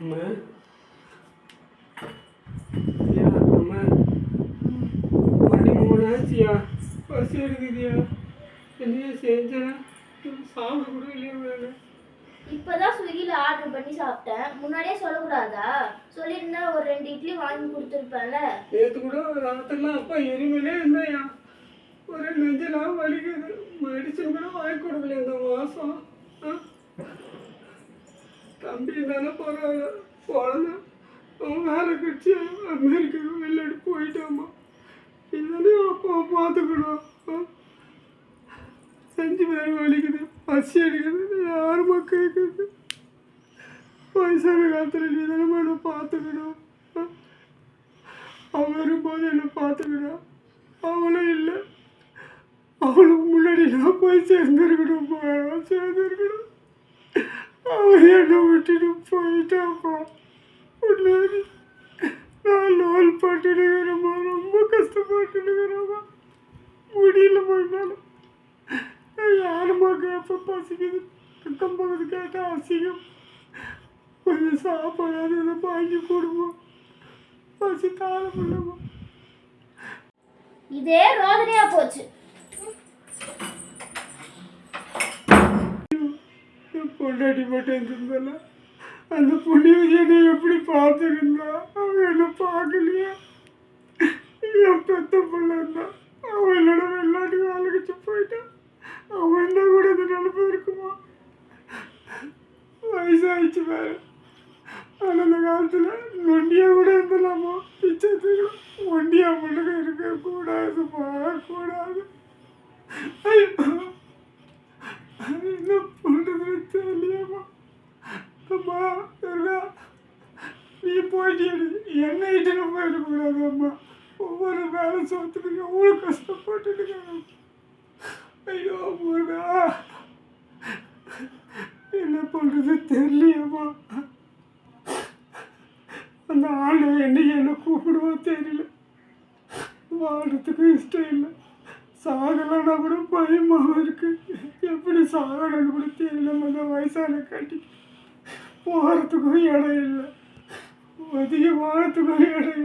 அம்மா ஐயா அம்மா மணி மூணு ஆச்சியா பசி எடுக்குதியா என்னையா செஞ்சேன் சாப்பிட கூட இல்லையா இப்பதான் ஸ்விக்கில ஆர்டர் பண்ணி சாப்பிட்டேன் முன்னாடியே சொல்லக்கூடாதா? சொல்லியிருந்தா ஒரு ரெண்டு இட்லி வாங்கி கொடுத்துருப்பேன்ல. நேற்று கூட ராத்திரிலாம் அப்பா எரிமலே இருந்தாயா ஒரு நெஞ்செல்லாம் வலிக்குது. தம்பி தானே பரவாயில்ல குழந்தை அவன் வேலை கட்சி அமெரிக்காவுக்கு வெளிநாடு போயிட்டாமா இதுதானே அப்பா பார்த்துக்கணும் ஆ? செஞ்சு வேறு வலிக்குது பசி அடிக்குது யாருமா கேட்குது வயசான காலத்தில் நீ தானே மேடம் பார்த்துக்கணும் ஆ? அவன் வரும்போது என்னை பார்த்துக்கணும் அவளும் இல்லை அவளுக்கு முன்னாடி நான் போய் சேர்ந்துருக்கணும்ப்பா சேர்ந்துருக்கணும் அவன் என்னை விட்டுட்டு போயிட்டாப்பா முன்னாடி நான் லோல் போட்டுடுக்கிறேம்மா ரொம்ப கஷ்டப்பட்டுடுக்கிறேம்மா முடியல பண்ணாலும் யாருமா கேட்ப? பசிக்குது. அக்கம் பக்கத்து கேட்டால் அசிங்கம். கொஞ்சம் சாப்பாடு இதை வாங்கி கொடுப்போம் பசி தாழ முடியுமா இதே ரோதனையாக போச்சு என் பொண்டாட்டி மட்டும் இருந்திருந்தால அந்த புள்ளி என்னை எப்படி பார்த்துருந்தா? அவன் என்ன பார்க்கலையா? என் பெத்த பிள்ளை இருந்தா அவன் என்னோட வெளிநாட்டுக்கு அழகிச்சு போயிட்டான். அவன் என்ன கூட இந்த நிலைமை இருக்குமா? வயசாயிடுச்சு வேறு ஆனால் அந்த காலத்தில் நொண்டியாக கூட இருந்தலாமா பிச்சத்துக்கு ஒண்டியா இருக்க இருக்கக்கூடாதுமா கூடாது ஐயோ என்ன பண்ணுறது தெரியலையம்மா அம்மா துர்கா நீ போயிட்டு என்ன இட்டு போயிடக்கூடாது அம்மா. ஒவ்வொரு வேலை சோத்துக்கு எவ்வளோ கஷ்டப்பட்டுட்டு ஐயோ முருகா என்ன பண்ணுறது தெரியலையம்மா. அந்த ஆண்டு என்னைக்கு என்ன கூப்பிடுவோ தெரியல. வாடுறதுக்கு இஷ்டம் இல்லை. சாகலைன்னா கூட பயமாக இருக்குது எப்படி சாகணும்னு கூட தெரியல அந்த வயசான காட்டி. போகிறதுக்கும் இடம் இல்லை. அதிக வாழத்துக்கும் இடம்